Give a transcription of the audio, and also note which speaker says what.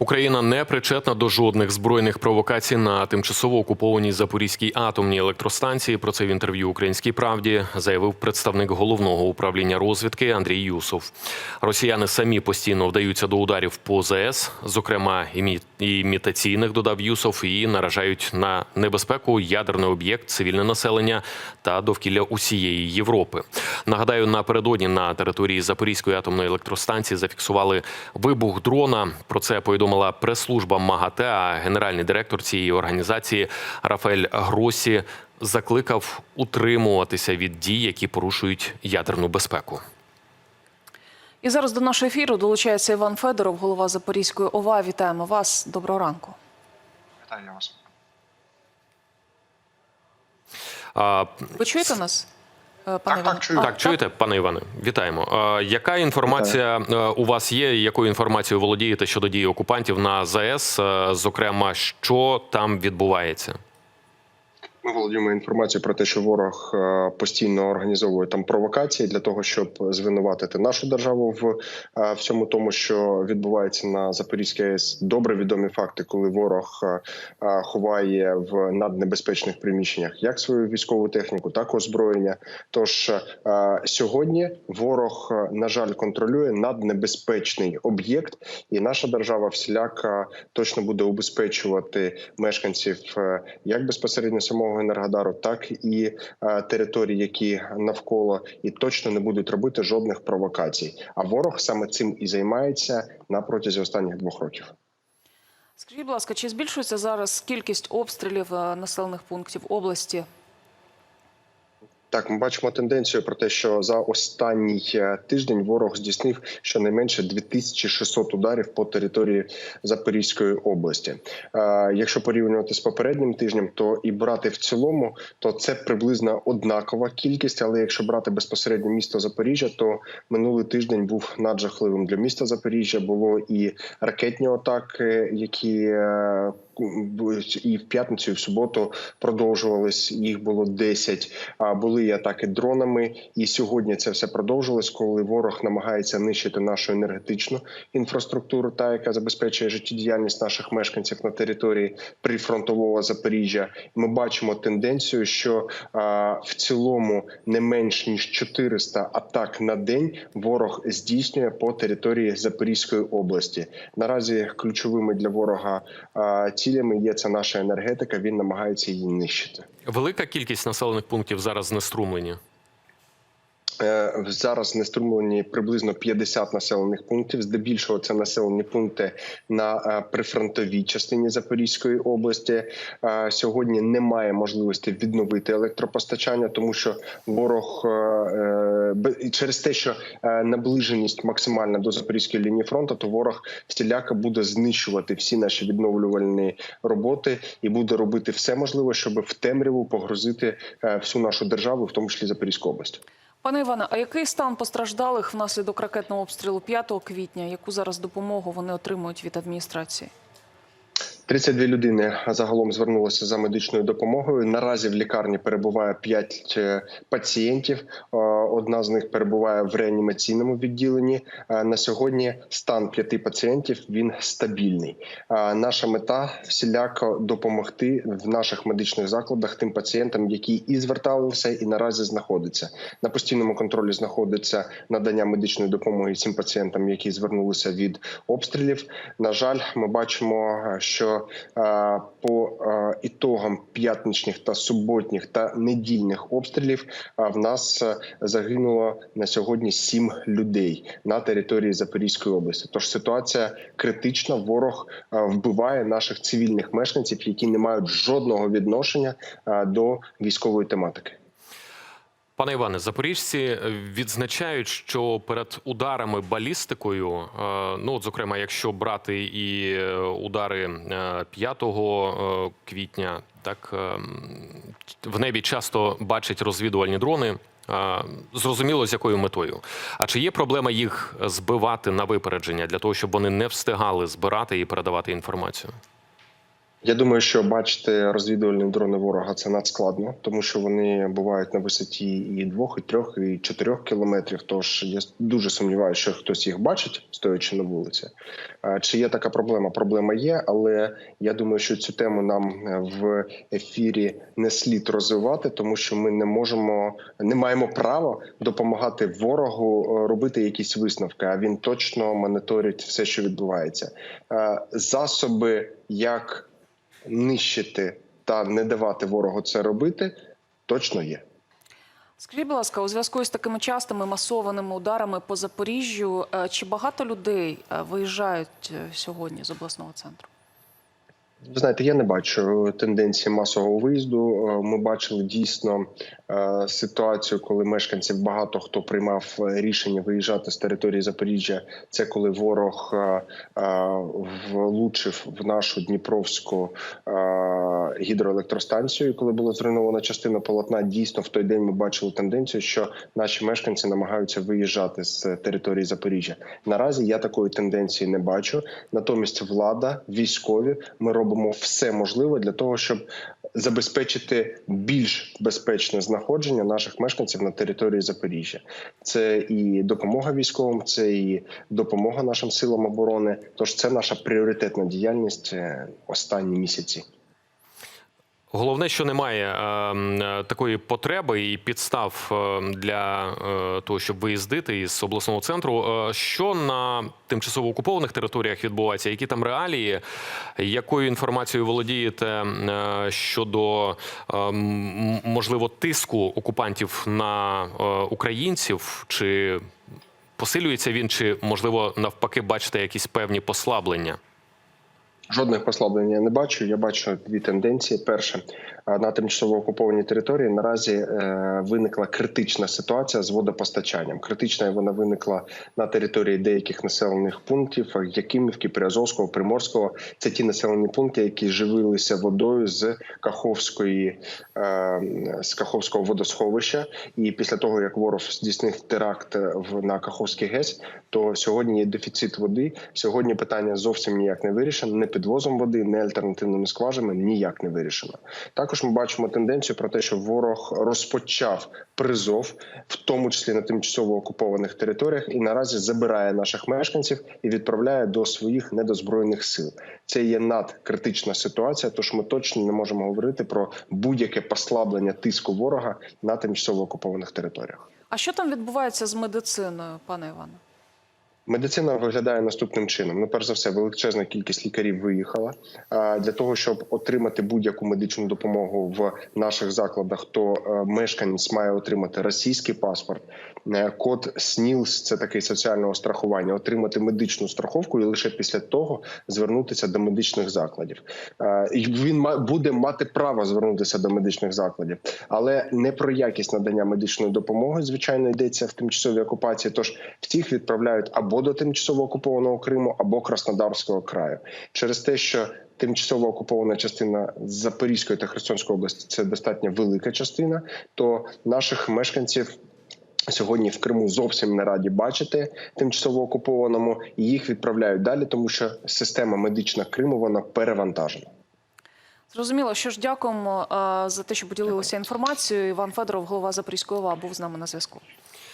Speaker 1: Україна не причетна до жодних збройних провокацій на тимчасово окупованій Запорізькій атомній електростанції. Про це в інтерв'ю Українській правді заявив представник головного управління розвідки Андрій Юсов. Росіяни самі постійно вдаються до ударів по ЗС, зокрема імі- імітаційних, додав Юсов, і наражають на небезпеку ядерний об'єкт, цивільне населення та довкілля усієї Європи. Нагадаю, напередодні на території Запорізької атомної електростанції зафіксували вибух дрона. Про це повідомила прес-служба МАГАТЕ. А генеральний директор цієї організації Рафаель Гросі закликав утримуватися від дій, які порушують ядерну безпеку.
Speaker 2: І зараз до нашого ефіру долучається Іван Федоров, голова Запорізької ОВА. Вітаємо вас. Доброго ранку.
Speaker 3: Вітаю вас.
Speaker 1: А,
Speaker 2: Ви чуєте нас, пане
Speaker 3: так,
Speaker 2: Іване?
Speaker 3: чую.
Speaker 1: Так, чуєте, пане Іване, вітаємо. Яка інформація е, у вас є? Якою інформацією володієте щодо дії окупантів на ЗАЕС? Е, Зокрема, що там відбувається?
Speaker 3: Ми володіємо інформацією про те, що ворог е, постійно організовує там провокації для того, щоб звинуватити нашу державу в е, всьому тому, що відбувається на Запорізькій АЕС. Добре відомі факти, коли ворог е, ховає в наднебезпечних приміщеннях як свою військову техніку, так і озброєння. Тож сьогодні ворог, на жаль, контролює наднебезпечний об'єкт, і наша держава всіляка точно буде убезпечувати мешканців як безпосередньо самого енергодару, так і е, територій, які навколо, і точно не будуть робити жодних провокацій. А ворог саме цим і займається на протязі останніх двох років.
Speaker 2: Скажіть, будь ласка, чи збільшується зараз кількість обстрілів е, населених пунктів області?
Speaker 3: Так, ми бачимо тенденцію про те, що за останній е, тиждень ворог здійснив щонайменше 2600 ударів по території Запорізької області. Е, Якщо порівнювати з попереднім тижнем, то і брати в цілому, то це приблизно однакова кількість. Але якщо брати безпосередньо місто Запоріжжя, то минулий тиждень був наджахливим для міста Запоріжжя. Було і ракетні атаки, які е, і в п'ятницю, і в суботу продовжувались. Їх було 10. А були і атаки дронами. І сьогодні це все продовжилось, коли ворог намагається нищити нашу енергетичну інфраструктуру, та яка забезпечує життєдіяльність наших мешканців на території прифронтового Запоріжжя. Ми бачимо тенденцію, що в цілому не менш ніж 400 атак на день ворог здійснює по території Запорізької області. Наразі ключовими для ворога а, цілями є це наша енергетика. Він намагається її нищити.
Speaker 1: Велика кількість населених пунктів зараз знеструмлені.
Speaker 3: Е, Зараз знеструмлені приблизно 50 населених пунктів. Здебільшого це населені пункти на е, прифронтовій частині Запорізької області. Е, Сьогодні немає можливості відновити електропостачання, тому що ворог через те, що наближеність максимальна до запорізької лінії фронту, то ворог всіляко буде знищувати всі наші відновлювальні роботи і буде робити все можливе, щоб в темряву погрузити е, всю нашу державу, в тому числі Запорізьку область.
Speaker 2: Пане Іване, а який стан постраждалих внаслідок ракетного обстрілу 5 квітня? Яку зараз допомогу вони отримують від адміністрації?
Speaker 3: 32 людини загалом звернулися за медичною допомогою. Наразі в лікарні перебуває 5 пацієнтів. Е, Одна з них перебуває в реанімаційному відділенні. Е, На сьогодні стан п'яти пацієнтів він стабільний. Е, Наша мета всіляко допомогти в наших медичних закладах тим пацієнтам, які і зверталися, і наразі знаходяться на постійному контролі. Знаходиться надання медичної допомоги цим пацієнтам, які звернулися від обстрілів. На жаль, ми бачимо, е, що е, по е, ітогам п'ятничних та суботніх та недільних обстрілів е, в нас загинуло на сьогодні сім людей на території Запорізької області. Тож ситуація критична. Ворог вбиває наших цивільних мешканців, які не мають жодного відношення до військової тематики.
Speaker 1: Пане Іване, запоріжці відзначають, що перед ударами балістикою, е, ну от зокрема, якщо брати і е, удари е, 5 е, квітня, так е, в небі часто бачать розвідувальні дрони. Е, Зрозуміло, з якою метою. А чи є проблема їх збивати на випередження для того, щоб вони не встигали збирати і передавати інформацію?
Speaker 3: Я думаю, що бачити розвідувальні дрони ворога це надскладно, тому що вони бувають на висоті і двох, і трьох, і чотирьох кілометрів. Тож я дуже сумніваюся, що хтось їх бачить, стоячи на вулиці. Чи є така проблема? Проблема є, але я думаю, що цю тему нам е, в ефірі не слід розвивати, тому що ми не можемо, не маємо права допомагати ворогу е, робити якісь висновки. А він точно моніторить все, що відбувається. Засоби, як нищити та не давати ворогу це робити, точно є.
Speaker 2: Скажіть, будь ласка, у зв'язку з такими частими масованими ударами по Запоріжжю, е, чи багато людей е, виїжджають е, сьогодні з обласного центру?
Speaker 3: Ви знаєте, я не бачу тенденції масового виїзду. Е, Ми бачили дійсно е, ситуацію, коли мешканців багато хто приймав е, рішення виїжджати з території Запоріжжя. Це коли ворог е, е, влучив в нашу Дніпровську е, гідроелектростанцію, коли була зруйнована частина полотна. Дійсно, в той день ми бачили тенденцію, що наші мешканці намагаються виїжджати з території Запоріжжя. Наразі я такої тенденції не бачу. Натомість, влада, військові, ми робимо все можливе для того, щоб забезпечити більш безпечне знаходження наших мешканців на території Запоріжжя. Це і допомога військовим, це і допомога нашим силам оборони. Тож це наша пріоритетна діяльність е, останні місяці.
Speaker 1: Головне, що немає е, е, такої потреби і підстав е, для е, того, щоб виїздити із обласного центру. Е, що на тимчасово окупованих територіях відбувається? Які там реалії? Якою інформацією володієте е, щодо е, можливо тиску окупантів на е, українців? Чи посилюється він, чи можливо навпаки бачите якісь певні послаблення?
Speaker 3: Жодних послаблень я не бачу. Я бачу дві тенденції. Перше, е, на тимчасово окупованій території наразі е, виникла критична ситуація з водопостачанням. Критична вона виникла на території деяких населених пунктів е, Якимівки, Приазовського, Приморського. Це ті населені пункти, які живилися водою з Каховської з Каховського водосховища. І після того як ворог здійснив теракт на Каховський ГЕС, то сьогодні є дефіцит води. Сьогодні питання зовсім ніяк не вирішено. Не підвозом води, не альтернативними скважинами ніяк не вирішено. Також ми бачимо тенденцію про те, що ворог розпочав призов, в тому числі на тимчасово окупованих територіях, і наразі забирає наших мешканців і відправляє до своїх недозброєних сил. Це є надкритична ситуація. Тож ми точно не можемо говорити про будь-яке послаблення тиску ворога на тимчасово окупованих територіях.
Speaker 2: А що там відбувається з медициною, пане Іване?
Speaker 3: Медицина виглядає наступним чином. Ну, перш за все, величезна кількість лікарів виїхала для того, щоб отримати будь-яку медичну допомогу в наших закладах. То е, мешканець має отримати російський паспорт, е, код СНІЛС – це такий соціального страхування, отримати медичну страховку і лише після того звернутися до медичних закладів. Е, він буде мати право звернутися до медичних закладів, але не про якість надання медичної допомоги, звичайно, йдеться в тимчасовій окупації. Тож всіх відправляють або до тимчасово окупованого Криму, або Краснодарського краю, через те, що тимчасово окупована частина Запорізької та Херсонської області це достатньо велика частина, то наших мешканців. Сьогодні в Криму зовсім не раді бачити тимчасово окупованому, і їх відправляють далі, тому що система медична Криму вона перевантажена.
Speaker 2: Зрозуміло, що ж дякуємо е, за те, що поділилися інформацією. Іван Федоров, голова Запорізької ОВА, був з нами на зв'язку.